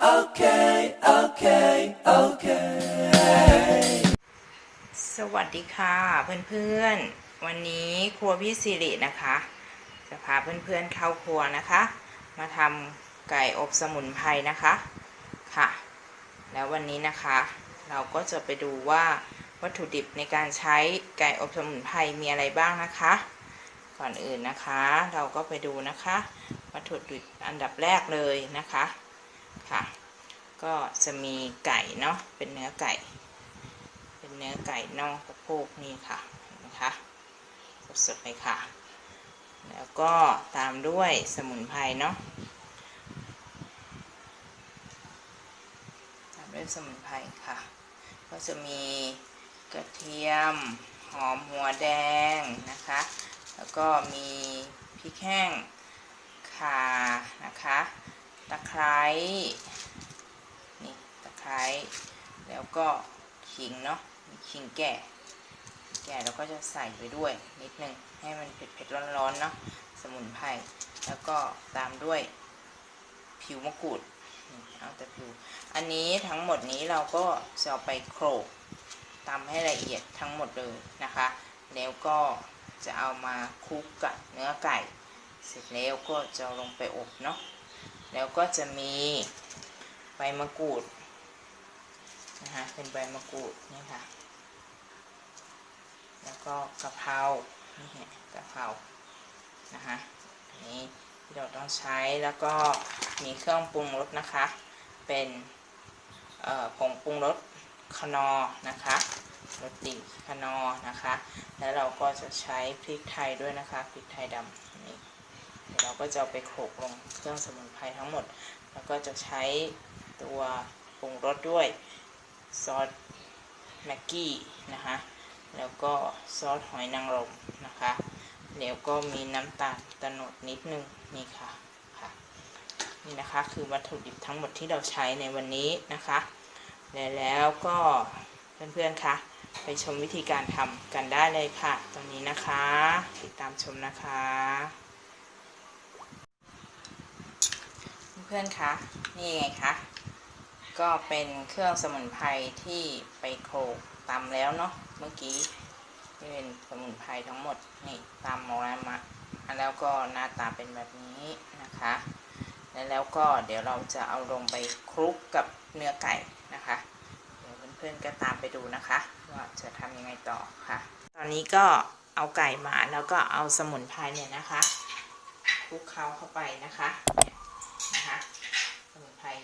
okay okay okay สวัสดีค่ะเพื่อนๆ วันนี้ครัวพี่สิรินะคะ จะพาเพื่อนๆเข้าครัวนะคะ มาทำไก่อบสมุนไพรนะคะค่ะ แล้ววันนี้นะคะ เราก็จะไปดูว่าวัตถุดิบในการใช้ไก่อบสมุนไพรมีอะไรบ้างนะคะก่อนอื่นนะคะ เราก็ไปดูนะคะ วัตถุดิบอันดับแรกเลยนะคะ ค่ะ ก็จะมีไก่เนาะเป็นเนื้อไก่ เป็นเนื้อไก่น่องสะโพกนี่ค่ะนไหมคะสดๆเลยค่ะ แล้วก็ตามด้วยสมุนไพรเนาะตามด้วยสมุนไพรค่ะ ก็จะมีกระเทียมหอมหัวแดงนะคะ แล้วก็มีพริกแห้งข่านะคะ ตะไคร้นี่ตะไคร้แล้วก็ขิงเนาะขิงแก่ แก่เราก็จะใส่ไปด้วยนิดนึงให้มันเผ็ดๆร้อนๆเนาะสมุนไพรแล้วก็ตามด้วยผิวมะกรูดเอาแต่ผิว อันนี้ทั้งหมดนี้เราก็จะเอาไปโขลกตำให้ละเอียดทั้งหมดเลยนะคะ แล้วก็จะเอามาคลุกกับเนื้อไก่ เสร็จแล้วก็จะลงไปอบเนาะ แล้วก็จะมีใบมะกรูดนะคะเป็นใบมะกรูดนี่ค่ะ แล้วก็กะเพรานี่ฮะกะเพรานะคะอันนี้ที่เราต้องใช้แล้วก็มีเครื่องปรุงรสนะคะ เป็นผงปรุงรสคนอนะคะรสดีคนอนะคะ แล้วเราก็จะใช้พริกไทยด้วยนะคะพริกไทยดำนี่ เดี๋ยวเราก็จะเอาไปโขลกลงเครื่องสมุนไพรทั้งหมด แล้วก็จะใช้ตัวปรุงรสด้วยซอสแม็กกี้นะคะ แล้วก็ซอสหอยนางรมนะคะ แล้วก็มีน้ำตาลตะโนดนิดนึงนี่ค่ะค่ะนี่นะคะคือวัตถุดิบทั้งหมดที่เราใช้ในวันนี้นะคะ แล,แล้วก็เพื่อนๆคะไปชมวิธีการทำกันได้เลยค่ะตอนนี้นะคะ ติดตามชมนะคะ เพื่อนๆคะนี่ไงคะก็เป็นเครื่องสมุนไพรที่ไปโขลกตำแล้วเนาะเมื่อกี้นี่เป็นสมุนไพรทั้งหมดนี่ตำออกมาแล้วก็หน้าตาเป็นแบบนี้นะคะแล้วแล้วก็เดี๋ยวเราจะเอาลงไปคลุกกับเนื้อไก่นะคะ เดี๋ยวเพื่อนๆก็ตามไปดูนะคะ ว่าจะทำยังไงต่อค่ะ ตอนนี้ก็เอาไก่มาแล้วก็เอาสมุนไพรเนี่ยนะคะคลุกเคล้าเข้าไปนะคะ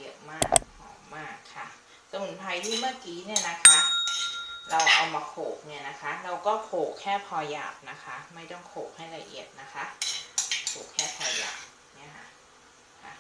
เยอะมากหอมมากค่ะ สมุนไพรที่เมื่อกี้เนี่ยนะคะ เราเอามาโขลกเนี่ยนะคะ เราก็โขลกแค่พอหยาบนะคะ ไม่ต้องโขลกให้ละเอียดนะคะโขลกแค่พอหยาบเนี่ยค่ะค่ะ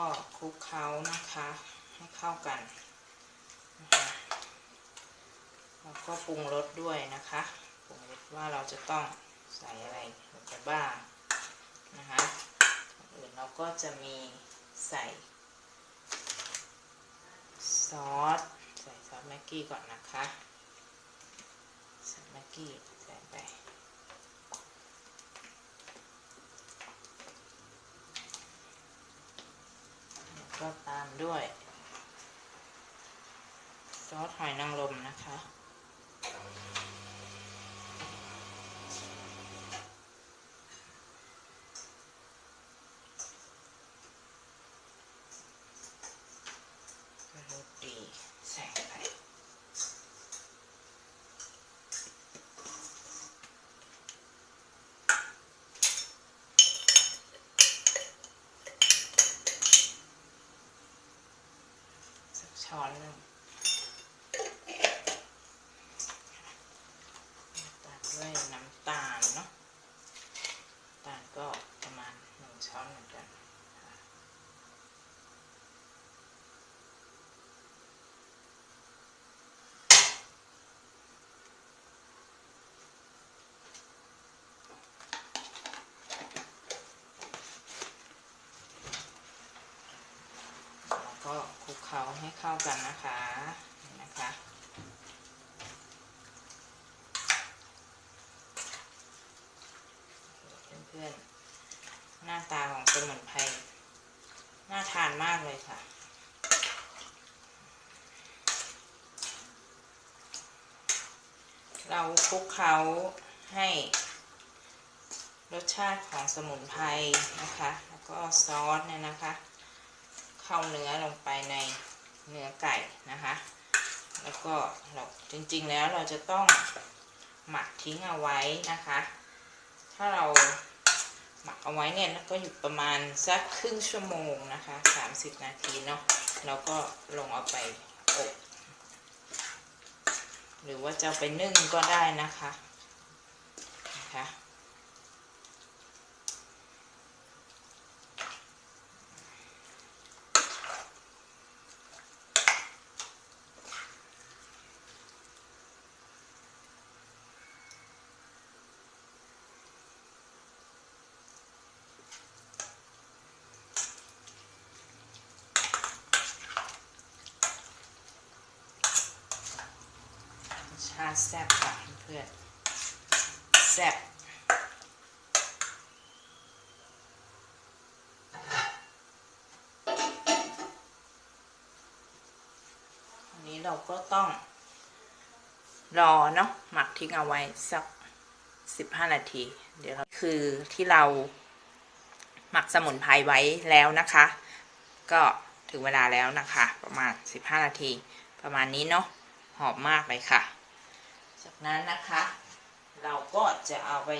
ก็คลุกเคล้านะคะให้เข้ากันนะคะแล้วก็ปรุงรสด้วยนะคะปรุงรสว่าเราจะต้องใส่อะไรลงไปบ้างนะคะอื่นเราก็จะมีใส่ซอสใส่ซอสแม็กกี้ก่อนนะคะใส่แม็กกี้ใส่ไป แล้ว ก็ตามด้วยซอสหอยนางรมนะคะ ก็รสดีใส่ไป สักช้อนหนึ่งตามด้วยน้ำตาลเนาะน้ำตาลก็ประมาณหนึ่งช้อนเหมือนกันค่ะ คลุก เคล้าให้เข้ากันนะคะนะคะ เพื่อนๆหน้าตาของสมุนไพรน่าทานมากเลยค่ะเราคลุกเคล้าให้รสชาติของสมุนไพรนะคะ แล้วก็ซอสเนี่ยนะคะ เข้าเนื้อลงไปในเนื้อไก่นะคะ แล้วก็เราจริงๆแล้วเราจะต้องหมักทิ้งเอาไว้นะคะ ถ้าเราหมักเอาไว้เนี่ยก็อยู่ประมาณสักครึ่งชั่วโมงนะคะ 30 นาทีเนาะแล้วก็ลงเอาไปอบหรือว่าจะไปนึ่งก็ได้นะคะนะคะ ชาแซ่บค่ะเพื่อนแซ่บอันนี้เราก็ต้อง รอเนาะหมักทิ้งเอาไว้สักสิบห้านาที เดี๋ยวคือที่เราหมักสมุนไพรไว้แล้วนะคะ ก็ถึงเวลาแล้วนะคะ ประมาณ 15 นาที ประมาณนี้เนาะหอมมากเลยค่ะ นั้นนะคะ เราก็จะเอาไป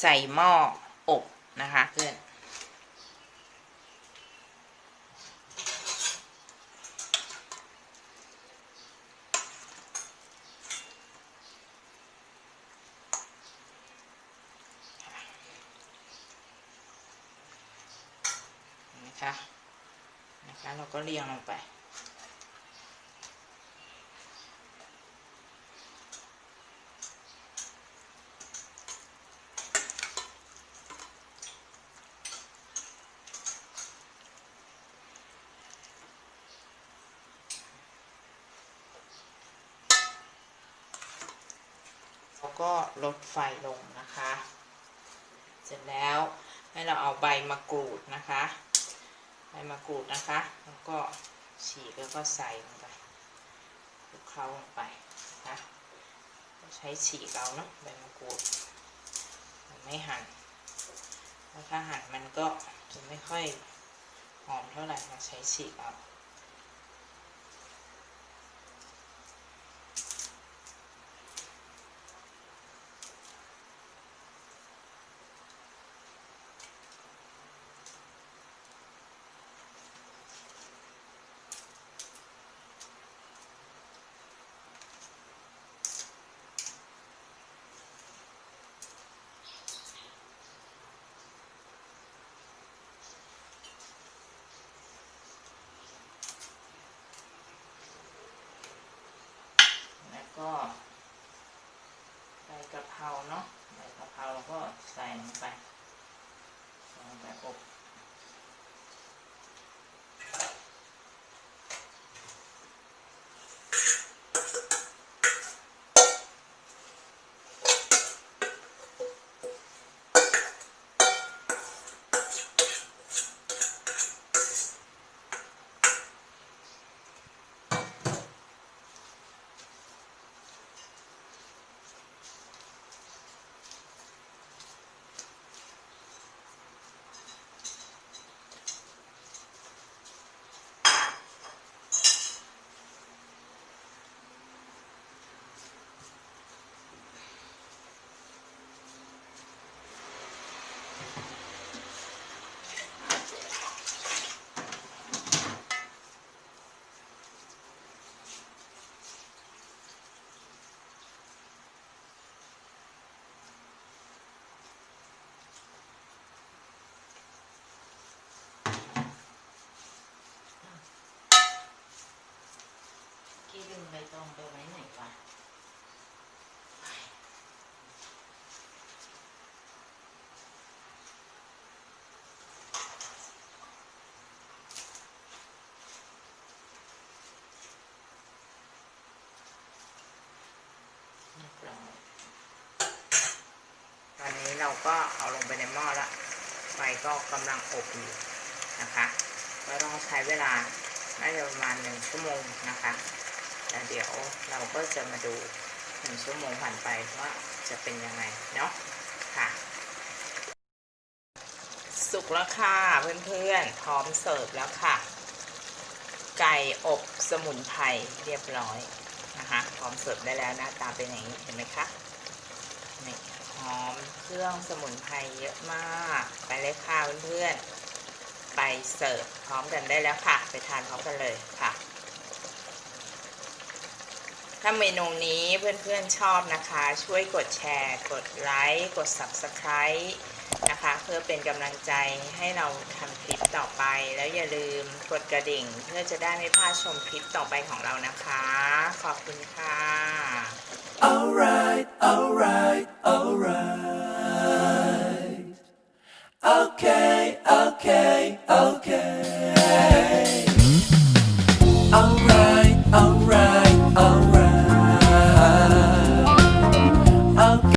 ใส่หม้ออบนะคะเพื่อนนะคะ นะคะ เราก็เรียงลงไป แล้วก็ลดไฟลงนะคะ เสร็จแล้วให้เราเอาใบมะกรูดนะคะ ใบมะกรูดนะคะ แล้วก็ฉีกแล้วก็ใส่ลงไปคลุกเคล้าลงไปนะใช้ฉีกเอาเนาะใบมะกรูดมันไม่หั่นถ้าหั่นมันก็จะไม่ค่อยหอมเท่าไหร่มาใช้ฉีกเอา อมไปไว้ไหนวะตอนนี้เราก็เอาลงไปในหม้อละไฟก็กำลังอบอยู่นะคะ ก็ต้องใช้เวลาน่าจะประมาณหนึ่งชั่วโมงนะคะ แล้วเดี๋ยวเราก็จะมาดูหนึ่งชั่วโมงผ่านไปว่าจะเป็นยังไงเนาะค่ะ สุกแล้วค่ะเพื่อนๆพร้อมเสิร์ฟแล้วค่ะ ไก่อบสมุนไพรเรียบร้อยนะคะพร้อมเสิร์ฟได้แล้วหน้าตาเป็นอย่างนี้เห็นไหมคะนี่หอมเครื่องสมุนไพรเยอะมาก ไปเลยค่ะเพื่อนๆไปเสิร์ฟพร้อมกันได้แล้วค่ะ ไปทานพร้อมกันเลยค่ะ ถ้าเมนูนี้เพื่อนๆชอบนะคะ ช่วยกดแชร์ กดไลค์ กด Subscribe นะคะ เพื่อเป็นกำลังใจให้เราทำคลิปต่อไป แล้วอย่าลืมกดกระดิ่ง เพื่อจะได้ไม่พลาดชมคลิปต่อไปของเรานะคะ ขอบคุณค่ะ Alright, alright, alright. Okay, okay, okay.